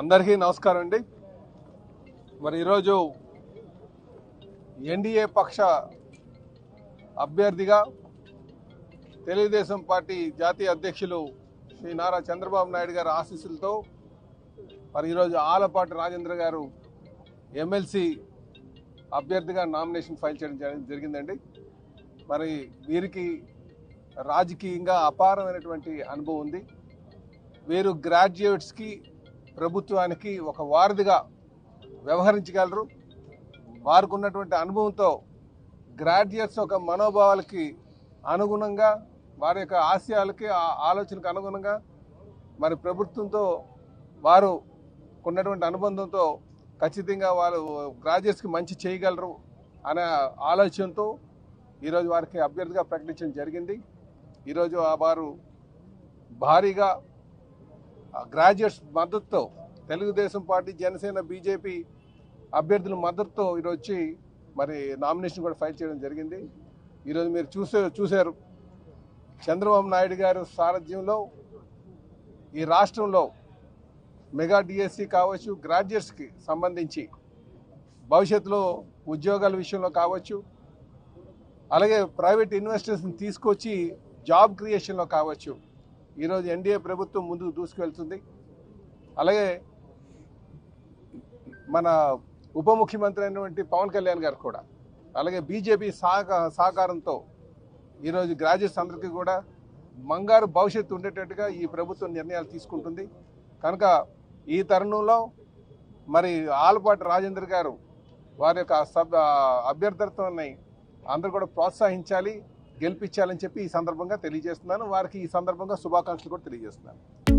అందరికీ నమస్కారం అండి. మరి ఈరోజు ఎన్డీఏ పక్ష అభ్యర్థిగా తెలుగుదేశం పార్టీ జాతీయ అధ్యక్షులు శ్రీ నారా చంద్రబాబు నాయుడు గారి ఆశీస్సులతో మరి ఈరోజు ఆలపాటి రాజేంద్ర గారు ఎమ్మెల్సీ అభ్యర్థిగా నామినేషన్ ఫైల్ చేయడం జరిగిందండి. మరి వీరికి రాజకీయంగా అపారమైనటువంటి అనుభవం ఉంది. వీరు గ్రాడ్యుయేట్స్కి ప్రభుత్వానికి ఒక వారధిగా వ్యవహరించగలరు. వారికి ఉన్నటువంటి అనుభవంతో గ్రాడ్యుయేట్స్ ఒక మనోభావాలకి అనుగుణంగా వారి యొక్క ఆశయాలకి ఆ ఆలోచనకు అనుగుణంగా మరి ప్రభుత్వంతో వారు ఉన్నటువంటి అనుబంధంతో ఖచ్చితంగా వాళ్ళు గ్రాడ్యుయేట్స్కి మంచి చేయగలరు అనే ఆలోచనతో ఈరోజు వారికి అభ్యర్థిగా ప్రకటించడం జరిగింది. ఈరోజు ఆ వారు భారీగా గ్రాడ్యుయేట్స్ మద్దతుతో తెలుగుదేశం పార్టీ జనసేన బీజేపీ అభ్యర్థుల మద్దతుతో ఈరోజు వచ్చి మరి నామినేషన్ కూడా ఫైల్ చేయడం జరిగింది. ఈరోజు మీరు చూసే చూశారు. చంద్రబాబు నాయుడు గారు సారథ్యంలో ఈ రాష్ట్రంలో మెగా డిఎస్సి కావచ్చు గ్రాడ్యుయేట్స్కి సంబంధించి భవిష్యత్తులో ఉద్యోగాల విషయంలో కావచ్చు అలాగే ప్రైవేట్ ఇన్వెస్టర్స్ని తీసుకొచ్చి జాబ్ క్రియేషన్లో కావచ్చు ఈరోజు ఎన్డీఏ ప్రభుత్వం ముందుకు దూసుకువెళ్తుంది అలాగే మన ఉప ముఖ్యమంత్రి అయినటువంటి పవన్ కళ్యాణ్ గారు కూడా అలాగే బీజేపీ సహక సహకారంతో ఈరోజు గ్రాడ్యుయేట్స్ అందరికీ కూడా బంగారు భవిష్యత్తు ఉండేటట్టుగా ఈ ప్రభుత్వం నిర్ణయాలు తీసుకుంటుంది. కనుక ఈ తరుణంలో మరి ఆలపాటి రాజేందర్ గారు వారి యొక్క సబ్ అభ్యర్థత్వాన్ని అందరూ కూడా ప్రోత్సహించాలి. గెలిపించాలని చెప్పి ఈ సందర్భంగా తెలియజేస్తున్నాను. వారికి ఈ సందర్భంగా శుభాకాంక్షలు కూడా తెలియజేస్తున్నాను.